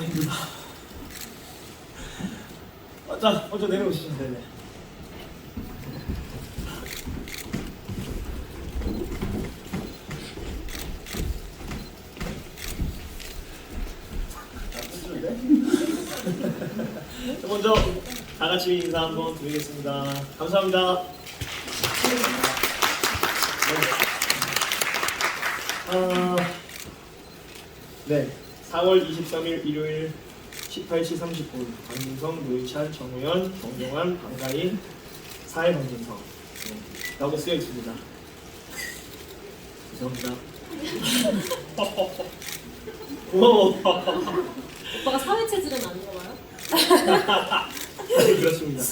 아 힘들다. 아, 자, 먼저 내려오시죠. 네네. 자, 먼저 다 같이 인사 한번 드리겠습니다. 감사합니다. 네. 아, 네. 4월 23일 일요일 18시 30분 강민성, 노희찬, 정우현, 정동환, 방가인, 사회 강민성 네, 라고 쓰여 있습니다. 죄송합니다. 고마워. 오빠가 사회 체질은 아닌가 봐요? 네, 그렇습니다.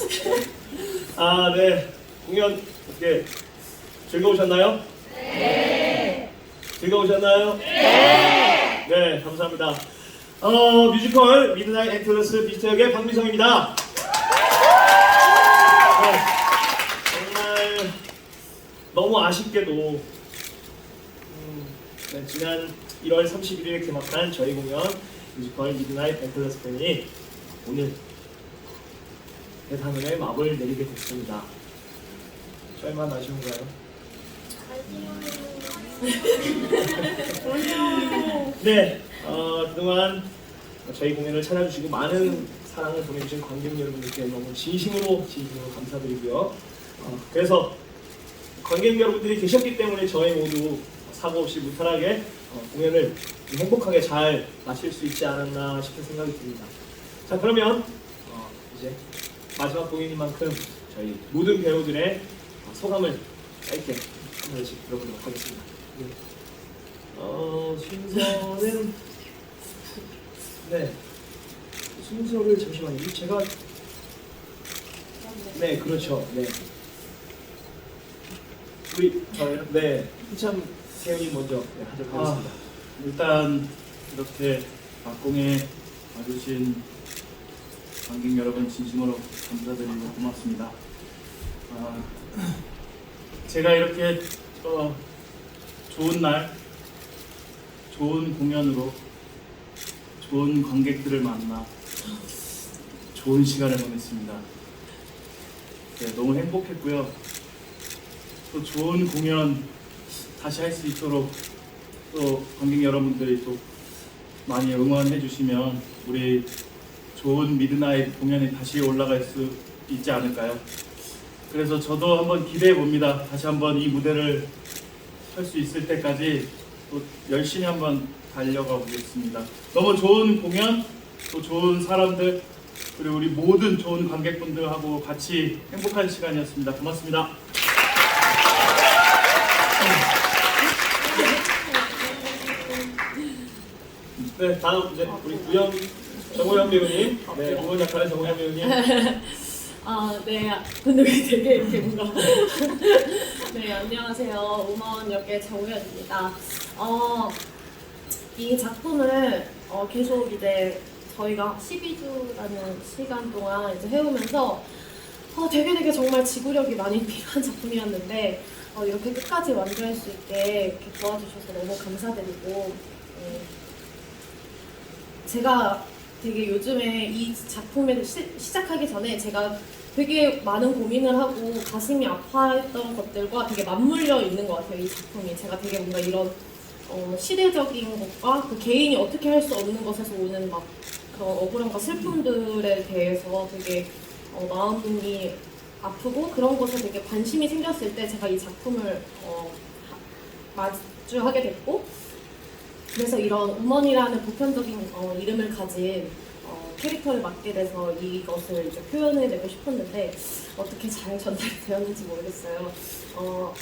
아, 네. 공연 어떻게 즐거우셨나요? 네. 즐거우셨나요? 네. 네, 감사합니다. 어, 뮤지컬 미드나잇 엔트러스 비스트 역의 박미성입니다. 네, 정말 너무 아쉽게도 음, 네, 지난 1월 31일에 개막한 저희 공연 뮤지컬 미드나잇 엔트러스 팬이 오늘 대단원의 마블 내리게 됐습니다. 저희만 아쉬운가요? 네, 어, 그동안 저희 공연을 찾아주시고 많은 사랑을 보내주신 관객 여러분들께 너무 진심으로 진심으로 감사드리고요. 어, 그래서 관객 여러분들이 계셨기 때문에 저희 모두 사고 없이 무탈하게 어, 공연을 행복하게 잘 마칠 수 있지 않았나 싶은 생각이 듭니다. 자, 그러면 어, 이제 마지막 공연인 만큼 저희 모든 배우들의 어, 소감을 짧게 한 번씩 들어보도록 하겠습니다. 네. 어, 순서는 네 순서를 잠시만요. 제가 네 그렇죠. 네 우리 저요. 네 희참 세훈이 먼저 네, 하도록 아, 하겠습니다. 일단 이렇게 막공에 와주신 관객 여러분 진심으로 감사드리고 고맙습니다. 아, 제가 이렇게 어, 좋은 날, 좋은 공연으로 좋은 관객들을 만나 좋은 시간을 보냈습니다. 네, 너무 행복했고요. 또 좋은 공연 다시 할 수 있도록 또 관객 여러분들이 또 많이 응원해 주시면 우리 좋은 미드나잇 공연이 다시 올라갈 수 있지 않을까요? 그래서 저도 한번 기대해 봅니다. 다시 한번 이 무대를 설수 있을 때까지 또 열심히 한번 달려가 보겠습니다. 너무 좋은 공연, 또 좋은 사람들, 그리고 우리 모든 좋은 관객분들하고 같이 행복한 시간이었습니다. 고맙습니다. 네 다음 이제 우리 구현 정호영 배우님 네 구현 역할의 정호영 배우님 아, 네. 근데 왜 되게 이렇게 뭔가. 네, 안녕하세요. 우먼 역의 정우현입니다. 어, 이 작품을 어, 계속 이제 저희가 12주라는 시간 동안 이제 해오면서 어, 되게 되게 정말 지구력이 많이 필요한 작품이었는데 어, 이렇게 끝까지 완주할 수 있게 이렇게 도와주셔서 너무 감사드리고 어, 제가 되게 요즘에 이 작품을 시, 시작하기 전에 제가 되게 많은 고민을 하고 가슴이 아파했던 것들과 되게 맞물려 있는 것 같아요. 이 작품이 제가 되게 뭔가 이런 어, 시대적인 것과 그 개인이 어떻게 할 수 없는 것에서 오는 막 그런 억울함과 슬픔들에 대해서 되게 어, 마음이 아프고 그런 것에 되게 관심이 생겼을 때 제가 이 작품을 어, 하- 마주하게 됐고 그래서 이런 우먼이라는 보편적인 어, 이름을 가진 어, 캐릭터를 맡게 돼서 이것을 이제 표현해내고 싶었는데 어떻게 잘 전달이 되었는지 모르겠어요. 어,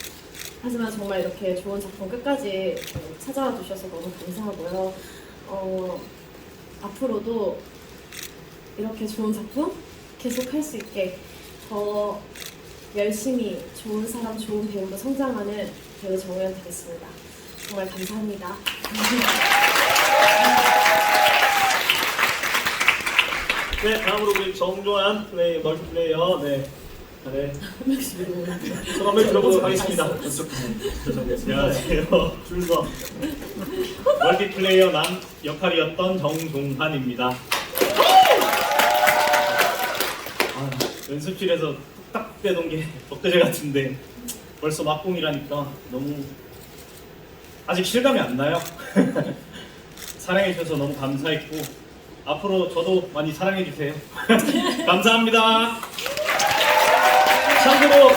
하지만 정말 이렇게 좋은 작품 끝까지 어, 찾아와 주셔서 너무 감사하고요. 어, 앞으로도 이렇게 좋은 작품 계속 할 수 있게 더 열심히 좋은 사람, 좋은 배우로 성장하는 배우 정우현 되겠습니다. 정말 감사합니다. 네 다음으로 우리 정조한 플레이 멀티플레이어 네 네. 소감을 들어보도록 하겠습니다. 안녕하세요. 줄서. 멀티플레이어 남 역할이었던 정종환입니다. 아, 연습실에서 딱 빼던 게 엊그제 같은데 벌써 막공이라니까 너무 아직 실감이 안 나요. 사랑해 주셔서 너무 감사했고 앞으로 저도 많이 사랑해 주세요. 감사합니다. 참고로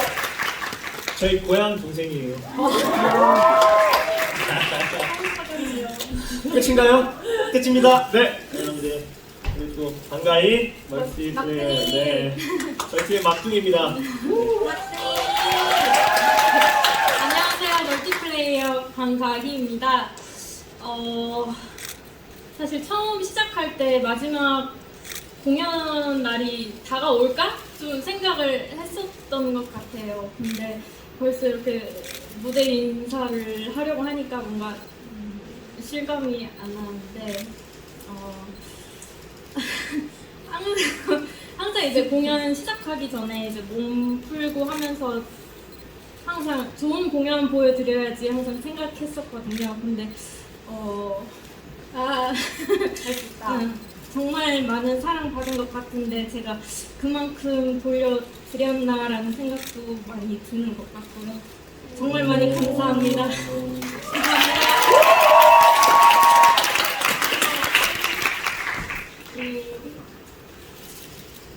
저희 고향 동생이에요. 끝인가요? 끝입니다. 네. 우리 또 반가이 멀티 플레이어 네. 저희 팀의 막둥입니다. 안녕하세요. 멀티플레이어 강가희입니다. 어, 사실 처음 시작할 때 마지막 공연 날이 다가올까? 좀 생각을 했었던 것 같아요. 근데 벌써 이렇게 무대 인사를 하려고 하니까 뭔가 음, 실감이 안 나는데 어, 항상, 항상 이제 공연 시작하기 전에 이제 몸 풀고 하면서 항상 좋은 공연 보여드려야지 항상 생각했었거든요. 근데 어, 아, 음, 정말 많은 사랑 받은 것 같은데 제가 그만큼 보여드렸나라는 생각도 많이 드는 것 같고요. 정말 많이 감사합니다. 감사합니다.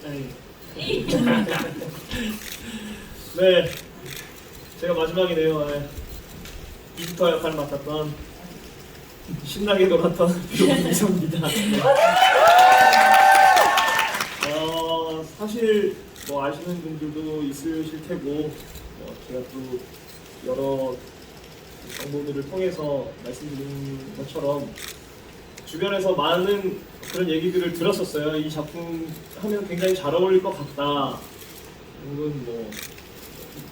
음, 네. 제가 마지막이네요. 네. 이스터 역할을 맡았던 신나게 놀았던 배우 이성입니다. 네. 어, 사실 뭐 아시는 분들도 있으실 테고 어, 제가 또 여러 정보들을 통해서 말씀드린 것처럼 주변에서 많은 그런 얘기들을 들었었어요. 이 작품 하면 굉장히 잘 어울릴 것 같다. 혹은 뭐,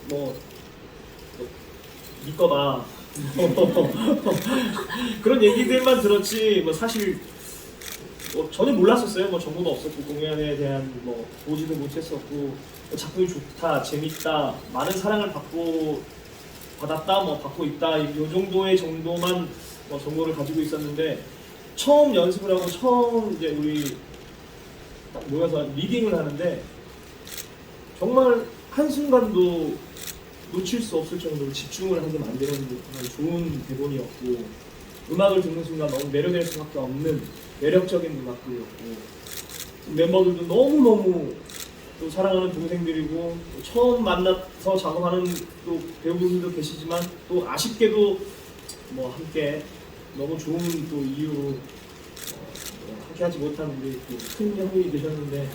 뭐, 뭐, 네 거다. 그런 얘기들만 들었지, 뭐 사실, 뭐 전혀 몰랐었어요. 뭐 정보도 없었고, 공연에 대한 뭐, 보지도 못했었고, 뭐 작품이 좋다, 재밌다, 많은 사랑을 받고, 받았다, 뭐 받고 있다, 이 정도의 정도만 뭐 정보를 가지고 있었는데, 처음 연습을 하고 처음 이제 우리 딱 모여서 리딩을 하는데 정말 한순간도 놓칠 수 없을 정도로 집중을 하게 만드는 정말 좋은 대본이었고 음악을 듣는 순간 너무 매료될 수밖에 없는 매력적인 음악들이었고 멤버들도 너무너무 또 사랑하는 동생들이고 또 처음 만나서 작업하는 또 배우분들도 계시지만 또 아쉽게도 뭐 함께 너무 좋은 또 이유로 어, 뭐 함께 하지 못한 우리 또큰 형이 계셨는데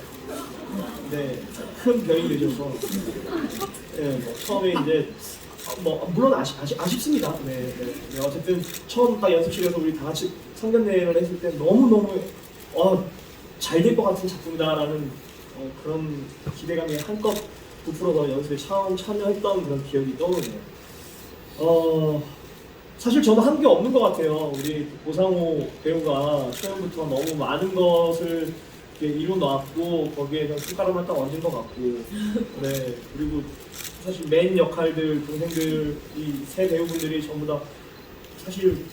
네, 큰 병이 되셔서 예, 뭐 처음에 이제 어, 뭐 물론 아쉽, 아쉽, 아쉽습니다. 네, 네, 네, 어쨌든 처음 딱 연습실에서 우리 다 같이 상견례를 했을 때 너무 너무 어, 잘 될 것 같은 작품이다라는 어, 그런 기대감이 한껏 부풀어서 연습에 처음 참여했던 그런 기억이 떠오르네요. 어, 사실 저는 한 게 없는 것 같아요. 우리 고상호 배우가 처음부터 너무 많은 것을 이렇게 이뤄놨고 거기에 그냥 손가락만 딱 얹은 것 같고. 네 그리고 사실 메인 역할들 동생들 이 세 배우분들이 전부 다 사실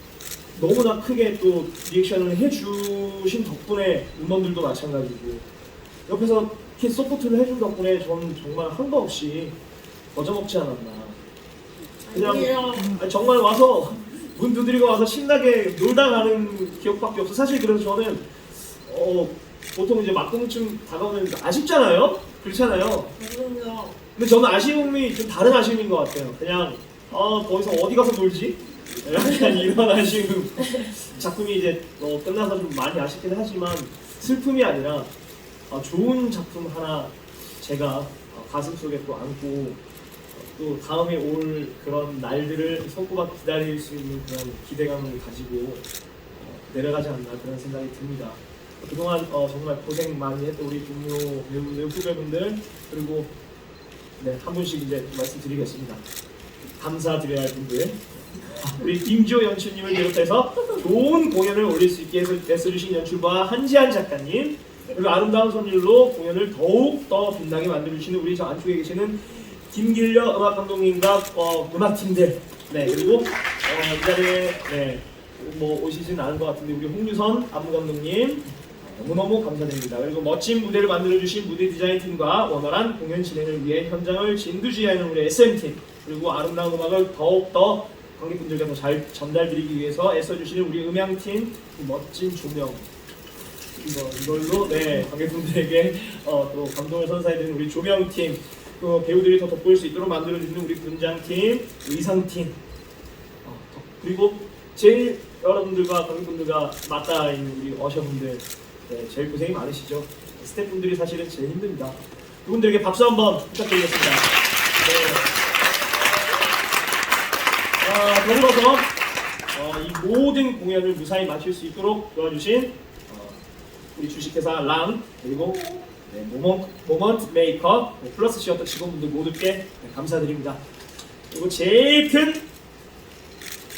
너무나 크게 또 리액션을 해주신 덕분에 음원들도 마찬가지고. 옆에서 이렇게 서포트를 해준 덕분에 저는 정말 한거 없이 거저먹지 않았나. 그냥 아니, 정말 와서 문 두드리고 와서 신나게 놀다 가는 기억밖에 없어. 사실 그래서 저는 어, 보통 이제 막공쯤 다가오면 아쉽잖아요. 그렇잖아요. 근데 저는 아쉬움이 좀 다른 아쉬움인 것 같아요. 그냥 어, 거기서 어디 가서 놀지? 약간 이런 아쉬움. 작품이 이제 어, 끝나서 좀 많이 아쉽긴 하지만 슬픔이 아니라 아, 좋은 작품 하나 제가 어, 가슴 속에 또 안고 또 다음에 올 그런 날들을 손꼽아 기다릴 수 있는 그런 기대감을 가지고 어, 내려가지 않나 그런 생각이 듭니다. 그동안 어, 정말 고생 많이 했던 우리 동료 배우분들, 후배분들 그리고 네, 한 분씩 이제 말씀드리겠습니다. 감사드려야 할 분들 우리 김지호 연출님을 비롯해서 좋은 공연을 올릴 수 있게 애써주신 연출과 한지한 작가님 그리고 아름다운 선율로 공연을 더욱 더 빛나게 만들어주시는 우리 저 안쪽에 계시는 김길려 음악 감독님과 어, 음악팀들 네 그리고 어, 이 자리에 네, 뭐 오시진 않은 것 같은데 우리 홍유선 안무 감독님 너무너무 감사드립니다. 그리고 멋진 무대를 만들어주신 무대 디자인 팀과 원활한 공연 진행을 위해 현장을 진두지휘하는 우리 SM 팀 그리고 아름다운 음악을 더욱 더 관객분들께 더 잘 전달드리기 위해서 애써주시는 우리 음향팀 이 멋진 조명. 이거 이걸로 네 관객분들에게 어, 또 감동을 선사해드리는 우리 조명팀 또 배우들이 더 돋보일 수 있도록 만들어주는 우리 분장팀 의상팀. 어, 더- 그리고 제일 여러분들과 관객분들과 맞닿아 있는 우리 어셔분들 네, 제일 고생이 많으시죠 스태프분들이 사실은 제일 힘듭니다 이분들에게 박수 한번 부탁드리겠습니다 네. 아, 더불어서 어, 이 모든 공연을 무사히 마칠 수 있도록 도와주신 어, 우리 주식회사 람 그리고 네, 모먼, 모먼트 메이커 네, 플러스 시어터 직원분들 모두께 네, 감사드립니다. 그리고 제일 큰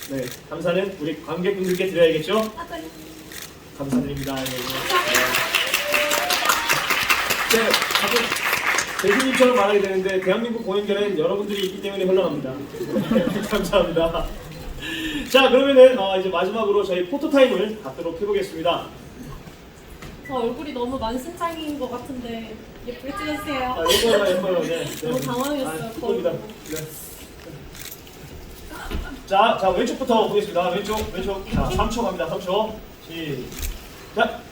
네, 감사는 우리 관객분들께 드려야겠죠? 감사드립니다. 여러분. 네, 네, 자꾸 대표님처럼 말하게 되는데 대한민국 공연계는 여러분들이 있기 때문에 흘러갑니다. 감사합니다. 자 그러면은 어, 이제 마지막으로 저희 포토 타임을 갖도록 해보겠습니다. 저 얼굴이 너무 만신창이인 것 같은데 예쁘게 찍으세요. 아, 예뻐요, 예뻐요. 네. 너무 당황했어요, 아. 네. 자, 자 왼쪽부터 보겠습니다. 왼쪽, 왼쪽. 자, 3초 갑니다. 3초. 시작.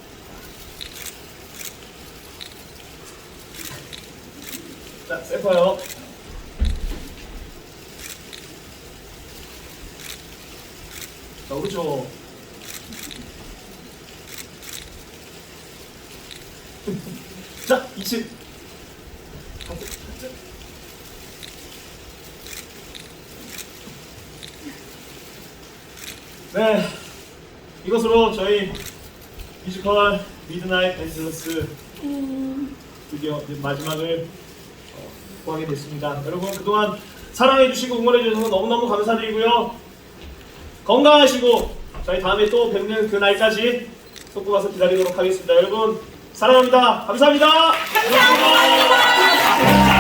자, 세퍼요. 자, 오른쪽. 자, 2층. 네, 이것으로 저희 뮤지컬 미드나잇 앤젤러스 드디어 마지막을 어, 구하게 됐습니다. 여러분 그동안 사랑해주시고 응원해주셔서 너무너무 감사드리고요. 건강하시고 저희 다음에 또 뵙는 그 날까지 속고 가서 기다리도록 하겠습니다. 여러분 사랑합니다. 감사합니다. 네.